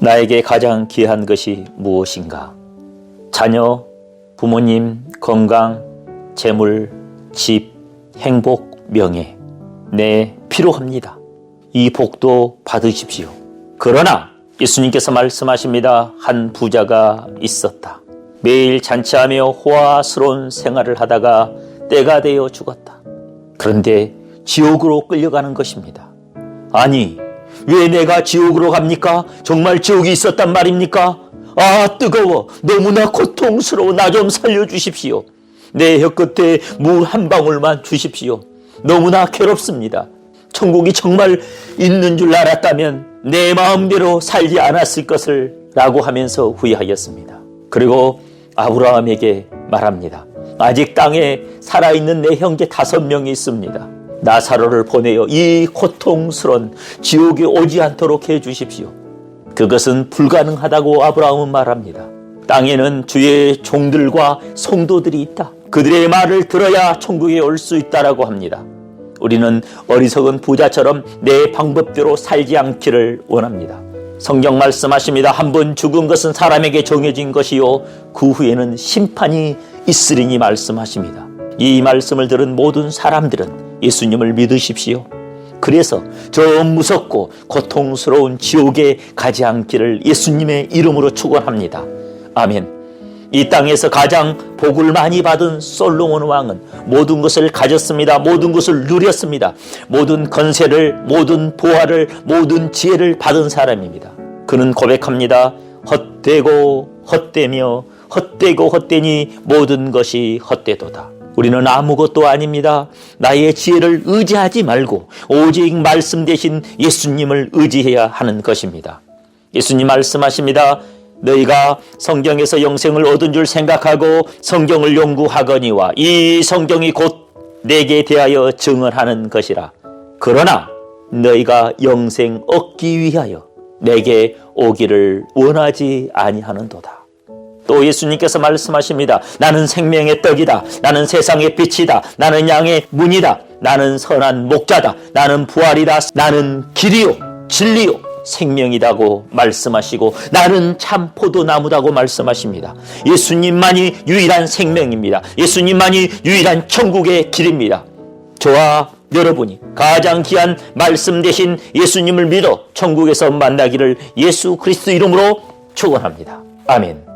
나에게 가장 귀한 것이 무엇인가? 자녀, 부모님, 건강, 재물, 집, 행복, 명예. 네, 필요합니다. 이 복도 받으십시오. 그러나 예수님께서 말씀하십니다. 한 부자가 있었다. 매일 잔치하며 호화스러운 생활을 하다가 때가 되어 죽었다. 그런데 지옥으로 끌려가는 것입니다. 아니, 왜 내가 지옥으로 갑니까? 정말 지옥이 있었단 말입니까? 아, 뜨거워. 너무나 고통스러워. 나 좀 살려주십시오. 내 혀끝에 물 한 방울만 주십시오. 너무나 괴롭습니다. 천국이 정말 있는 줄 알았다면 내 마음대로 살지 않았을 것을 라고 하면서 후회하였습니다. 그리고 아브라함에게 말합니다. 아직 땅에 살아있는 내 형제 다섯 명이 있습니다. 나사로를 보내어 이 고통스런 지옥에 오지 않도록 해 주십시오. 그것은 불가능하다고 아브라함은 말합니다. 땅에는 주의 종들과 성도들이 있다. 그들의 말을 들어야 천국에 올 수 있다라고 합니다. 우리는 어리석은 부자처럼 내 방법대로 살지 않기를 원합니다. 성경 말씀하십니다. 한 번 죽은 것은 사람에게 정해진 것이요. 그 후에는 심판이 있으리니 말씀하십니다. 이 말씀을 들은 모든 사람들은 예수님을 믿으십시오. 그래서 저 무섭고 고통스러운 지옥에 가지 않기를 예수님의 이름으로 축원합니다. 아멘. 이 땅에서 가장 복을 많이 받은 솔로몬 왕은 모든 것을 가졌습니다. 모든 것을 누렸습니다. 모든 건세를, 모든 보화를, 모든 지혜를 받은 사람입니다. 그는 고백합니다. 헛되고 헛되며 헛되고 헛되니 모든 것이 헛되도다. 우리는 아무것도 아닙니다. 나의 지혜를 의지하지 말고 오직 말씀 대신 예수님을 의지해야 하는 것입니다. 예수님 말씀하십니다. 너희가 성경에서 영생을 얻은 줄 생각하고 성경을 연구하거니와 이 성경이 곧 내게 대하여 증언 하는 것이라. 그러나 너희가 영생 얻기 위하여 내게 오기를 원하지 아니하는도다. 또 예수님께서 말씀하십니다. 나는 생명의 떡이다. 나는 세상의 빛이다. 나는 양의 문이다. 나는 선한 목자다. 나는 부활이다. 나는 길이요. 진리요. 생명이라고 말씀하시고 나는 참 포도나무라고 말씀하십니다. 예수님만이 유일한 생명입니다. 예수님만이 유일한 천국의 길입니다. 저와 여러분이 가장 귀한 말씀 대신 예수님을 믿어 천국에서 만나기를 예수 그리스도 이름으로 축원합니다. 아멘.